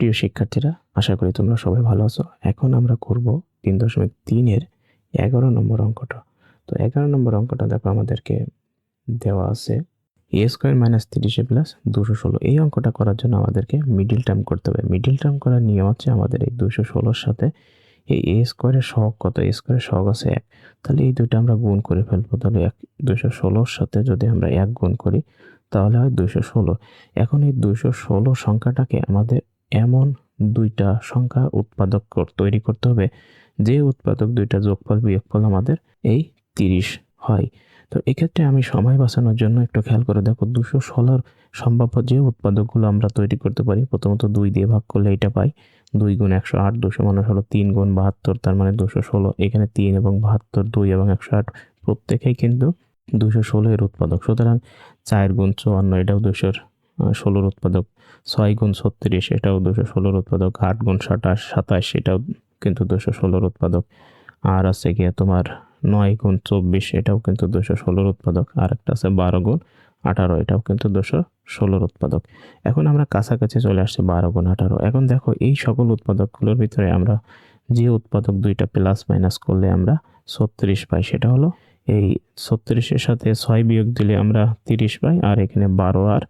প্রিয় শিক্ষার্থীরা, আশা করি তোমরা সবাই ভালো আছো। এখন আমরা করব তিন দশমিক তিনের এগারো নম্বর অঙ্কটা। তো এগারো নম্বর অঙ্কটা দেখো আমাদেরকে দেওয়া আছে। এ স্কোয়ার মাইনাস তিরিশে প্লাস দুশো ষোলো। এই অঙ্কটা করার জন্য আমাদেরকে মিডিল টার্ম করতে হবে। মিডিল টার্ম করার নিয়ম হচ্ছে আমাদের এই দুশো ষোলোর সাথে এই এ স্কোয়ারের সহগ কত? এ স্কোয়ারের সহগ আছে এক। তাহলে এই দুটো আমরা গুণ করে ফেলব। তাহলে এক, দুশো ষোলোর সাথে যদি আমরা এক গুণ করি, তাহলে হয় দুশো ষোলো। এখন এই দুশো ষোলো সংখ্যাটাকে আমাদের এমন দুইটা সংখ্যা উৎপাদক তৈরি করতে হবে, যে উৎপাদক দুইটা যোগফল, বিয়োগফল আমাদের এই তিরিশ হয়। তো এক্ষেত্রে আমি সময় বাঁচানোর জন্য একটু খেয়াল করে দেখো, দুশো ষোলোর সম্ভাব্য যে উৎপাদকগুলো আমরা তৈরি করতে পারি, প্রথমত দুই দিয়ে ভাগ করলে এটা পাই দুই গুণ একশো আট, দুশো মানে হলো তিন গুণ বাহাত্তর, তার মানে দুশো ষোলো, এখানে তিন এবং বাহাত্তর দুই এবং একশো আট, প্রত্যেকেই কিন্তু দুশো ষোলো এর উৎপাদক। সুতরাং চার গুণ চুয়ান্ন, এটাও দুশোর ষোলোর উৎপাদক, ছয় গুণ ছত্রিশ, এটাও দুশো ষোলোর উৎপাদক, আট গুণ সাতাশ সাতাশ, এটাও কিন্তু দুশো ষোলোর উৎপাদক। আর আছে গিয়ে তোমার নয় গুণ চব্বিশ, এটাও কিন্তু দুশো ষোলোর উৎপাদক। আর একটা আছে বারো গুণ আঠারো, এটাও কিন্তু দুশো ষোলোর উৎপাদক। এখন আমরা কাছাকাছি চলে আসছি বারো গুণ আঠারো। এখন দেখো এই সকল উৎপাদকগুলোর ভিতরে আমরা যে উৎপাদক দুইটা প্লাস মাইনাস করলে আমরা ছত্রিশ পাই, সেটা হলো এই ছত্রিশের সাথে ছয় বিয়োগ দিলে আমরা তিরিশ পাই, আর এখানে বারো আর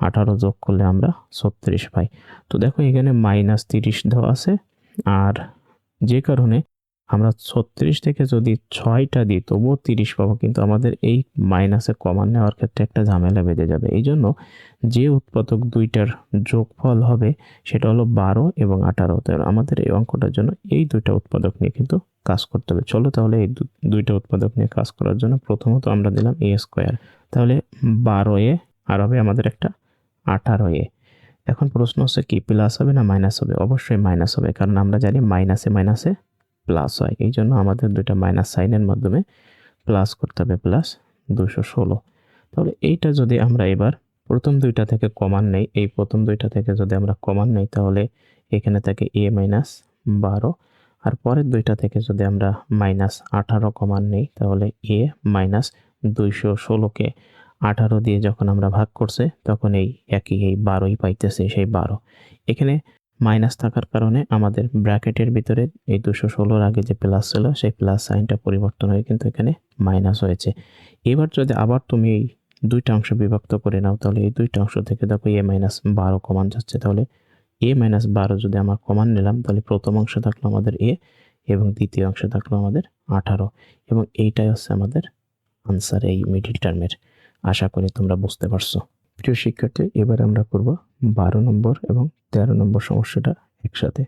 আঠারো যোগ করলে আমরা ছত্রিশ পাই। তো দেখো এখানে মাইনাস তিরিশ দেওয়া আছে। আর যে কারণে আমরা ছত্রিশ থেকে যদি ছয়টা দিই, তবুও তিরিশ পাবো। কিন্তু আমাদের এই মাইনাসে কমান নেওয়ার ক্ষেত্রে একটা ঝামেলা বেঁধে যাবে। এই জন্য যে উৎপাদক দুইটার যোগফল হবে, সেটা হলো বারো এবং আঠারো। তো আমাদের এই অঙ্কটার জন্য এই দুইটা উৎপাদক নিয়ে কিন্তু কাজ করতে হবে। চলো তাহলে এই দুইটা উৎপাদক নিয়ে কাজ করার জন্য প্রথমত আমরা দিলাম এ স্কোয়ার তাহলে বারো এ আর হবে আমাদের একটা আঠারো এ। এখন প্রশ্ন হচ্ছে কি প্লাস হবে না মাইনাস হবে? অবশ্যই মাইনাস হবে, কারণ আমরা জানি মাইনাসে মাইনাসে প্লাস হয়। এই জন্য আমাদের দুইটা মাইনাস সাইনের মাধ্যমে প্লাস করতে হবে প্লাস দুশো ষোলো। তাহলে এইটা যদি আমরা এবার প্রথম দুইটা থেকে কমান নেই, এই প্রথম দুইটা থেকে যদি আমরা কমান নেই, তাহলে এখানে থাকে এ মাইনাস বারো। আর পরের দুইটা থেকে যদি আমরা মাইনাস আঠারো কমান নেই, তাহলে এ মাইনাস দুইশো ষোলোকে আঠারো দিয়ে যখন আমরা ভাগ করছে, তখন এই একই, এই বারোই পাইতেছে, সেই বারো। এখানে মাইনাস থাকার কারণে আমাদের ব্র্যাকেটের ভিতরে এই দুশো ষোলোর আগে যে প্লাস ছিল, সেই প্লাস সাইনটা পরিবর্তন হয়ে কিন্তু এখানে মাইনাস হয়েছে। এবার যদি আবার তুমি এই দুইটা অংশ বিভক্ত করে নাও, তাহলে এই দুইটা অংশ থেকে দেখো এ মাইনাস বারো কমান যাচ্ছে। তাহলে এ মাইনাস বারো যদি আমরা কমান নিলাম, তাহলে প্রথম অংশ থাকল আমাদের এ এবং দ্বিতীয় অংশ থাকল আমাদের আঠারো। এবং এইটাই হচ্ছে আমাদের আনসার এই মিডিল টার্মের আশা করি তোমরা বুঝতে পারছ। প্রিয় শিক্ষার্থী, এবার আমরা করব বারো নম্বর এবং তেরো নম্বর সমস্যাটা একসাথে।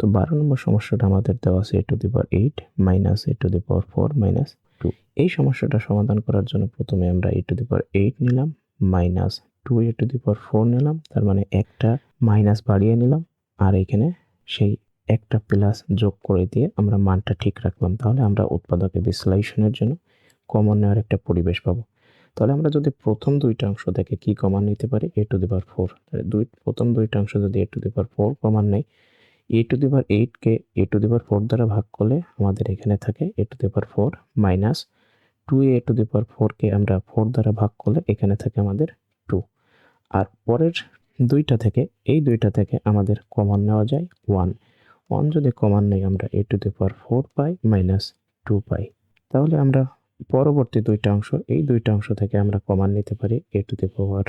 তো বারো নম্বর সমস্যাটা আমাদের দেওয়া আছে A to the power eight minus A to the power four minus two. এই সমস্যাটা সমাধান করার জন্য প্রথমে আমরা A to the power eight নিলাম, minus two A to the power four নিলাম, তার মানে একটা মাইনাস বাড়িয়ে নিলাম, আর এখানে সেই একটা প্লাস যোগ করে দিয়ে আমরা মানটা ঠিক রাখলাম। তাহলে আমরা উৎপাদকের বিশ্লেষণের জন্য কমন নেওয়ার একটা পরিবেশ পাবো। তাহলে আমরা যদি প্রথম দুইটা অংশ থেকে কি কমান নিতে পারি? এ টু দি পাওয়ার ফোর দুই, প্রথম দুইটা অংশ যদি এ to the power four common নেই এ to the power এইটকে A to the power four দ্বারা ভাগ করলে আমাদের এখানে থাকে A to the power four minus two A to the power ফোরকে আমরা ফোর দ্বারা ভাগ করলে এখানে থাকে আমাদের টু আর পরের দুইটা থেকে, এই দুইটা থেকে আমাদের কমন নেওয়া যায় ওয়ান ওয়ান যদি কমান নেই, আমরা A to the power four pi minus two পাই। তাহলে আমরা পরবর্তী দুইটা অংশ, এই দুইটা অংশ থেকে আমরা কমান নিতে পারি A to the power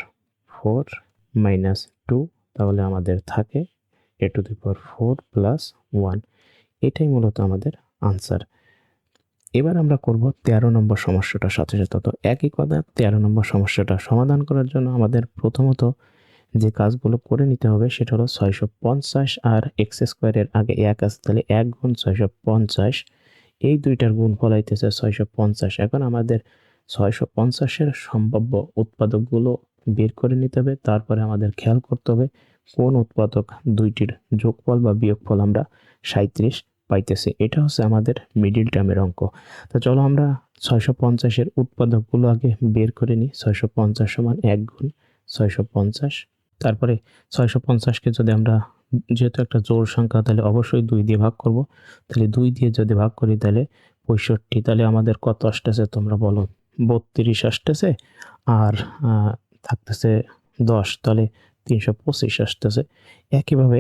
four minus two তাহলে আমাদের থাকে A to the power four plus one এটাই মূলত আমাদের আনসার এবার আমরা করব তেরো নম্বর সমস্যাটার সাথে সাথে। তো একই কথা, তেরো নম্বর সমস্যাটা সমাধান করার জন্য আমাদের প্রথমত যে কাজগুলো করে নিতে হবে সেটা হলো ছয়শো পঞ্চাশ আর এক্স স্কোয়ারের আগে এক আছে, তাহলে এক গুণ ছয়শো পঞ্চাশ। এই দুইটার গুণ ফলাইতেছে ছয়শো পঞ্চাশ। এখন আমাদের ছয়শো পঞ্চাশের সম্ভাব্য উৎপাদকগুলো বের করে নিতে হবে, তারপরে আমাদের খেয়াল করতে হবে কোন উৎপাদক দুইটির যোগফল বা বিয়োগফল আমরা সাঁত্রিশ পাইতেছি। এটা হচ্ছে আমাদের মিডিল টার্মের অঙ্ক। তো চলো আমরা ছয়শো পঞ্চাশের উৎপাদকগুলো আগে বের করে নিই। ছয়শো পঞ্চাশ সমান এক গুণ ছয়শো পঞ্চাশ। তারপরে ছয়শো পঞ্চাশকে যদি আমরা যেহেতু একটা জোর সংখ্যা, তাহলে অবশ্যই দুই দিয়ে ভাগ করব। তাহলে দুই দিয়ে যদি ভাগ করি, তাহলে পঁয়ষট্টি। তাহলে আমাদের কত আসতেছে তোমরা বলো? বত্রিশ আসতেছে আর থাকতেছে দশ। তাহলে তিনশো পঁচিশ আসতেছে। একইভাবে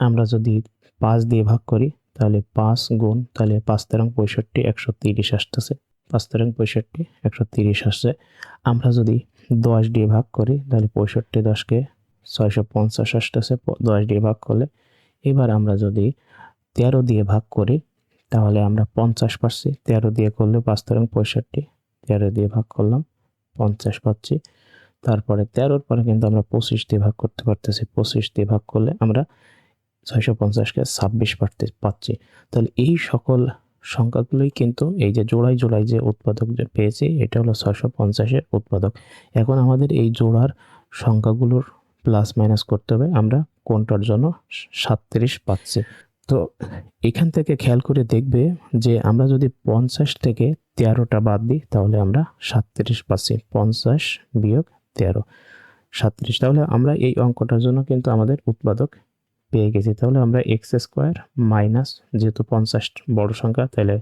আমরা যদি পাঁচ দিয়ে ভাগ করি, তাহলে পাঁচ গুণ, তাহলে পাঁচ তেরং পঁয়ষট্টি একশো তিরিশ আসতেছে। পাঁচ তেরং পঁয়ষট্টি একশো তিরিশ আসছে। আমরা যদি দশ দিয়ে ভাগ করি, তাহলে পঁয়ষট্টি দশকে ছয়শো পঞ্চাশ আসতেছে দশ দিয়ে ভাগ করলে। এবার আমরা যদি তেরো দিয়ে ভাগ করি, তাহলে আমরা পঞ্চাশ পাচ্ছি। তেরো দিয়ে করলে পাঁচ পঁয়ষট্টি, তেরো দিয়ে ভাগ করলাম, পঞ্চাশ পাচ্ছি। তারপরে তেরোর পরে কিন্তু আমরা পঁচিশ দিয়ে ভাগ করতে পারতেছি। পঁচিশ দিয়ে ভাগ করলে আমরা ছয়শো পঞ্চাশকে ছাব্বিশ পারতে পাচ্ছি। তাহলে এই সকল সংখ্যাগুলোই কিন্তু এই যে জোড়াই জোড়াই যে উৎপাদক পেয়েছি, এটা হলো ছয়শো পঞ্চাশের উৎপাদক। এখন আমাদের এই জোড়ার সংখ্যাগুলোর প্লাস মাইনাস করতে হবে। আমরা কোনটার জন্য সাতত্রিশ পাচ্ছি। তো এখান থেকে খেয়াল করে দেখবে যে আমরা যদি পঞ্চাশ থেকে তেরোটা বাদ দিই, তাহলে আমরা সাতত্রিশ পাচ্ছি। পঞ্চাশ বিয়োগ তেরো। সাতত্রিশ। তাহলে আমরা এই অঙ্কটার জন্য কিন্তু আমাদের উৎপাদক পেয়ে গেছি। তাহলে আমরা এক্স স্কোয়ার মাইনাস যেহেতু পঞ্চাশ বড় সংখ্যা, তাহলে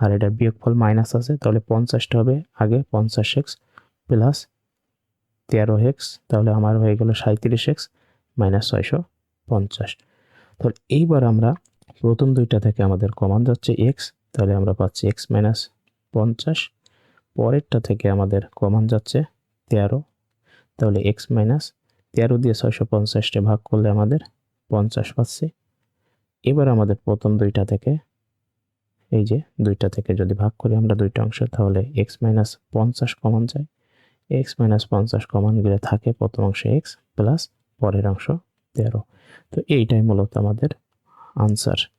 আর এটা বিয়োগফল মাইনাস আছে, তাহলে পঞ্চাশটা হবে আগে পঞ্চাশ এক্স প্লাস তেরো এক্স তাহলে আমার হয়ে গেল সাঁত্রিশ এক্স মাইনাস ছয়শো পঞ্চাশ। তাহলে এইবার আমরা প্রথম দুইটা থেকে আমাদের কমান যাচ্ছে এক্স তাহলে আমরা পাচ্ছি এক্স মাইনাস পঞ্চাশ। পরেরটা থেকে আমাদের কমান যাচ্ছে তেরো। তাহলে এক্স মাইনাস তেরো দিয়ে ছয়শো পঞ্চাশটা ভাগ করলে আমাদের পঞ্চাশ পাচ্ছি। এবার আমাদের প্রথম দুইটা থেকে, এই যে দুইটা থেকে যদি ভাগ করি আমরা দুইটা অংশ, তাহলে এক্স মাইনাস পঞ্চাশ কমন যায়। এক্স মাইনাস পঞ্চাশ কমন গেলে থাকে প্রথম অংশে এক্স প্লাস পরের অংশ তেরো। তো এইটাই মূলত আমাদের আনসার